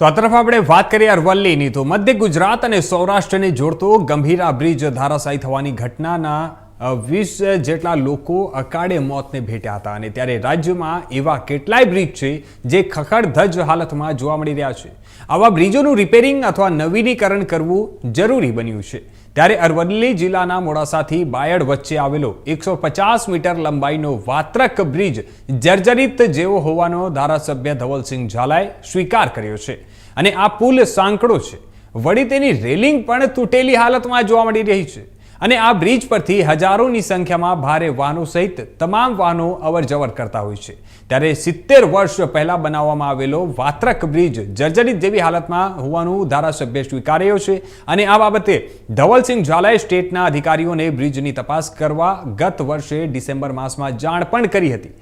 તો આ તરફ આપણે વાત કરીએ અરવલ્લીની. તો મધ્ય ગુજરાત અને સૌરાષ્ટ્રને જોડતો ગંભીરા બ્રિજ ધરાશાયી થવાની ઘટનાના વીસ જેટલા લોકો અકાળે મોતને ભેટ્યા હતા અને ત્યારે રાજ્યમાં એવા કેટલાય બ્રિજ છે જે ખખડધજ હાલતમાં જોવા મળી રહ્યા છે. આવા બ્રિજોનું રિપેરિંગ અથવા નવીનીકરણ કરવું જરૂરી બન્યું છે. ત્યારે અરવલ્લી જિલ્લાના મોડાસાથી બાયડ વચ્ચે આવેલો એકસો પચાસ મીટર લંબાઈનો વાત્રક બ્રિજ જર્જરિત જેવો હોવાનો ધારાસભ્ય ધવલસિંહ ઝાલાએ સ્વીકાર કર્યો છે. અને આ પુલ સાંકડો છે. વળી તેની રેલિંગ પણ તૂટેલી હાલતમાં જોવા મળી રહી છે. અને આ બ્રિજ પરથી હજારોની સંખ્યામાં ભારે વાહનો સહિત તમામ વાહનો અવરજવર કરતા હોય છે. ત્યારે સિત્તેર વર્ષ પહેલાં બનાવવામાં આવેલો વાત્રક બ્રિજ જર્જરિત જેવી હાલતમાં હોવાનું ધારાસભ્ય સ્વીકાર્યો છે અને આ બાબતે ધવલસિંહ ઝાલાએ સ્ટેટના અધિકારીઓને બ્રિજની તપાસ કરવા ગત વર્ષે ડિસેમ્બર માસમાં જાણ પણ કરી હતી.